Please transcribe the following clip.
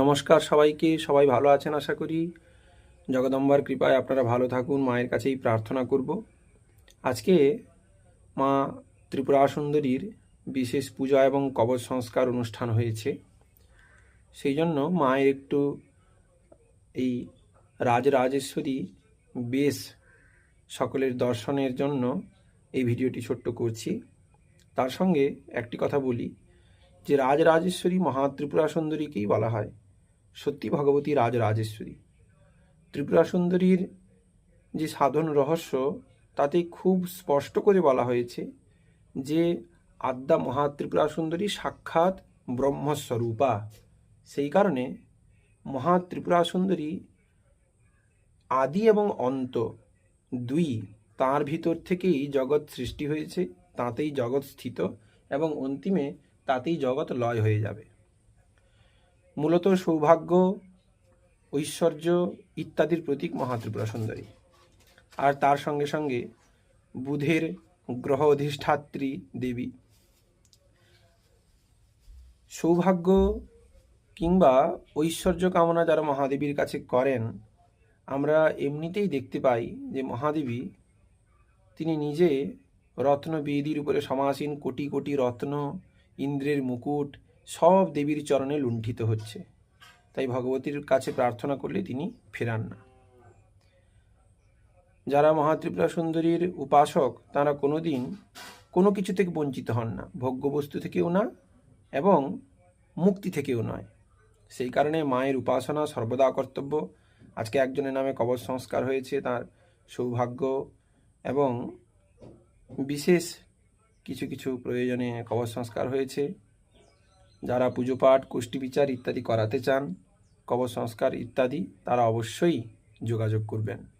নমস্কার সবাইকে, সবাই ভালো আছেন আশা করি। জগদম্বার কৃপায় আপনারা ভালো থাকুন, মায়ের কাছেই প্রার্থনা করব। আজকে মা ত্রিপুরা সুন্দরীর বিশেষ পূজা এবং কবচ সংস্কার অনুষ্ঠান হয়েছে। সেই জন্য মায়ের একটু এই রাজরাজেশ্বরী বেশ সকলের দর্শনের জন্য এই ভিডিওটি ছোট্ট করছি। তার সঙ্গে একটি কথা বলি, যে রাজরাজেশ্বরী মহাত্রিপুরা সুন্দরীকেই বলা হয়। সত্যি ভগবতী রাজরাজেশ্বরী। ত্রিপুরা সুন্দরীর যে সাধন রহস্য, তাতে খুব স্পষ্ট করে বলা হয়েছে যে আদ্যা মহাত্রিপুরা সুন্দরী সাক্ষাৎ ব্রহ্মস্বরূপা। সেই কারণে মহাত্রিপুরা সুন্দরী আদি এবং অন্ত দুই তার ভিতর থেকেই জগৎ সৃষ্টি হয়েছে, তাতেই জগৎ স্থিত এবং অন্তিমে তাতেই জগৎ লয় হয়ে যাবে। মূলত সৌভাগ্য, ঐশ্বর্য ইত্যাদির প্রতীক মহাত্রিপুরা সুন্দরী আর তার সঙ্গে সঙ্গে বুধের গ্রহ অধিষ্ঠাত্রী দেবী। সৌভাগ্য কিংবা ঐশ্বর্য কামনা যারা মহাদেবীর কাছে করেন, আমরা এমনিতেই দেখতে পাই যে মহাদেবী তিনি নিজে রত্ন বেদির উপরে সমাসীন কোটি কোটি রত্ন, ইন্দ্রের মুকুট সব দেবীর চরণে লুণ্ঠিত হচ্ছে। তাই ভগবতীর কাছে প্রার্থনা করলে তিনি ফেরান না। যারা মহাত্রিপুরা সুন্দরীর উপাসক, তারা কোনোদিন কোনো কিছু থেকে বঞ্চিত হন না। ভোগ্যবস্তু থেকেও না এবং মুক্তি থেকেও নয়। সেই কারণে মায়ের উপাসনা সর্বদা কর্তব্য। আজকে একজনের নামে কবচ সংস্কার হয়েছে, তার সৌভাগ্য এবং বিশেষ কিছু কিছু প্রয়োজনে কবর সংস্কার হয়েছে। যারা পুজো পাঠ, কুষ্টি বিচার ইত্যাদি করাতে চান, কবর সংস্কার ইত্যাদি, তারা অবশ্যই যোগাযোগ করবেন।